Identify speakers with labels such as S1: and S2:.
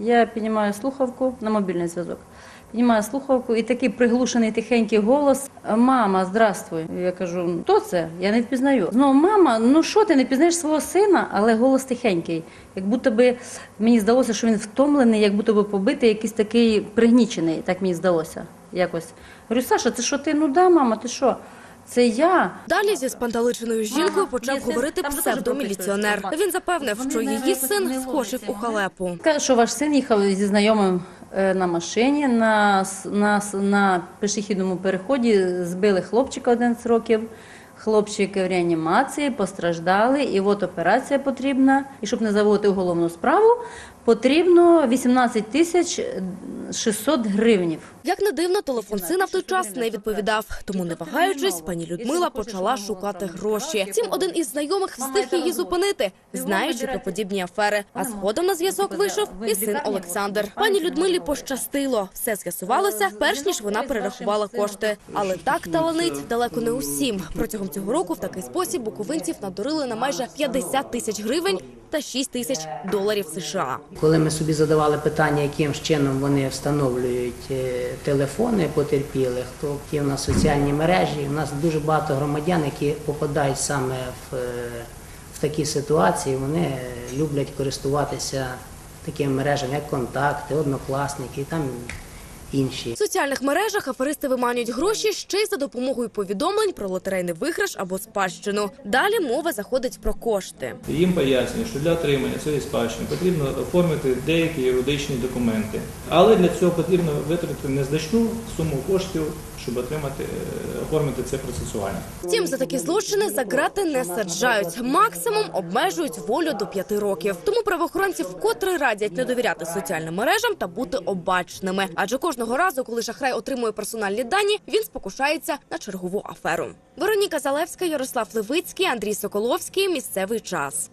S1: Я піднімаю слухавку на мобільний зв'язок. Піднімаю слухавку і такий приглушений тихенький голос. Мама, здравствуй. Я кажу, хто це? Я не впізнаю. Ну, мама, ну що ти не пізнаєш свого сина, але голос тихенький. Як будто би мені здалося, що він втомлений, як будто би побитий, якийсь такий пригнічений, так мені здалося. Якось. Говорю, Саша, це що ти? Ну да, мама, ти що? Це я.
S2: Далі зі спанталиченою жінкою почав говорити псевдоміліціонер. Він запевнив, що її син
S1: не
S2: скочив у халепу.
S1: Каже, що ваш син їхав зі знайомим е, на машині на, на, на пішохідному переході, збили хлопчика 11 років. Хлопчик в реанімації, постраждали, і от операція потрібна. І щоб не заводити уголовну справу, потрібно 18 тисяч 600 гривнів.
S2: Як не дивно, телефон сина в той час не відповідав. Тому, не вагаючись, пані Людмила почала шукати гроші. Втім, один із знайомих встиг її зупинити, знаючи про подібні афери. А згодом на зв'язок вийшов і син Олександр. Пані Людмилі пощастило. Все з'ясувалося, перш ніж вона перерахувала кошти. Але так таланить далеко не усім. Протягом цього року в такий спосіб буковинців надурили на майже 50 тисяч гривень та 6 тисяч доларів США.
S3: Коли ми собі задавали питання, яким чином вони встановлюють е, телефони потерпілих, то є в нас соціальні мережі. У нас дуже багато громадян, які попадають саме в, е, в такі ситуації, вони люблять користуватися такими мережами, як контакти, однокласники і там інші.
S2: В соціальних мережах аферисти виманюють гроші ще й за допомогою повідомлень про лотерейний виграш або спадщину. Далі мова заходить про кошти.
S4: Їм пояснюють, що для отримання цієї спадщини потрібно оформити деякі юридичні документи, але для цього потрібно витратити незначну суму коштів, щоб отримати е, оформити це процесуально.
S2: Втім, за такі злочини за грати не саджають. Максимум обмежують волю до п'яти років. Тому правоохоронці вкотре радять не довіряти соціальним мережам та бути обачними. Адже кожного разу, коли шахрай отримує персональні дані, він спокушається на чергову аферу. Вероніка Залевська, Ярослав Левицький, Андрій Соколовський. Місцевий час.